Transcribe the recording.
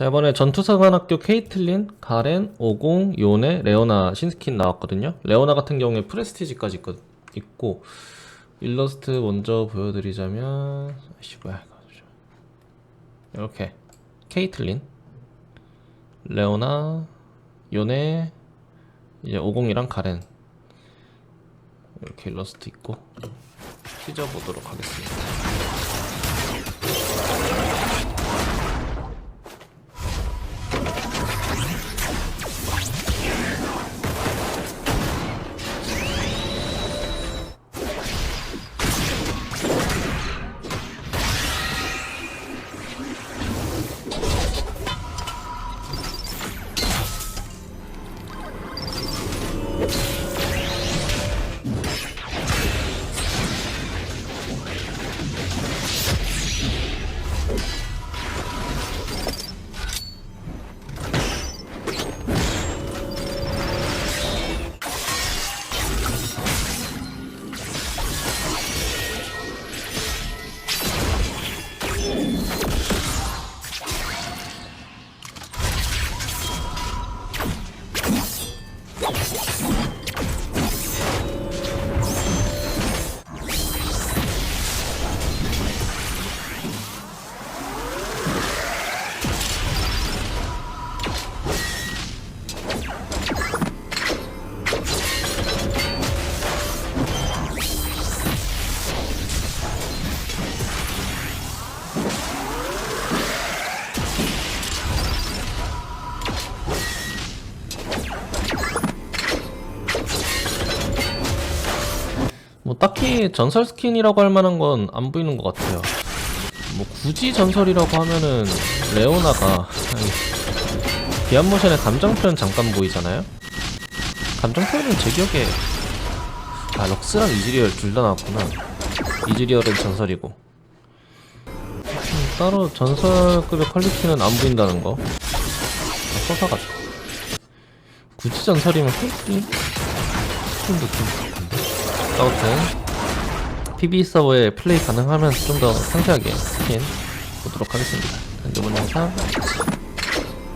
자 이번에 전투사관학교 케이틀린, 가렌, 오공, 요네, 레오나 신스킨 나왔거든요. 레오나 같은 경우에 프레스티지까지 있거, 있고 일러스트 먼저 보여드리자면 아씨 뭐야 이거 이렇게 케이틀린, 레오나, 요네, 이제 오공이랑 가렌 이렇게 일러스트 있고 찢어보도록 하겠습니다. 뭐 딱히 전설 스킨이라고 할 만한 건 안 보이는 것 같아요. 뭐 굳이 전설이라고 하면은 레오나가 비안 모션의 감정 표현 잠깐 보이잖아요. 감정 표현은 제 기억에 아 럭스랑 이즈리얼 둘 다 나왔구나. 이즈리얼은 전설이고 음, 따로 전설급의 퀄리티는 안 보인다는 거. 아, 서사 같다. 굳이 전설이면 퀄리티 좀더 좀. 아무튼 PB 서버에 플레이 가능하면 좀 더 상세하게 스킨 보도록 하겠습니다. 이번 영상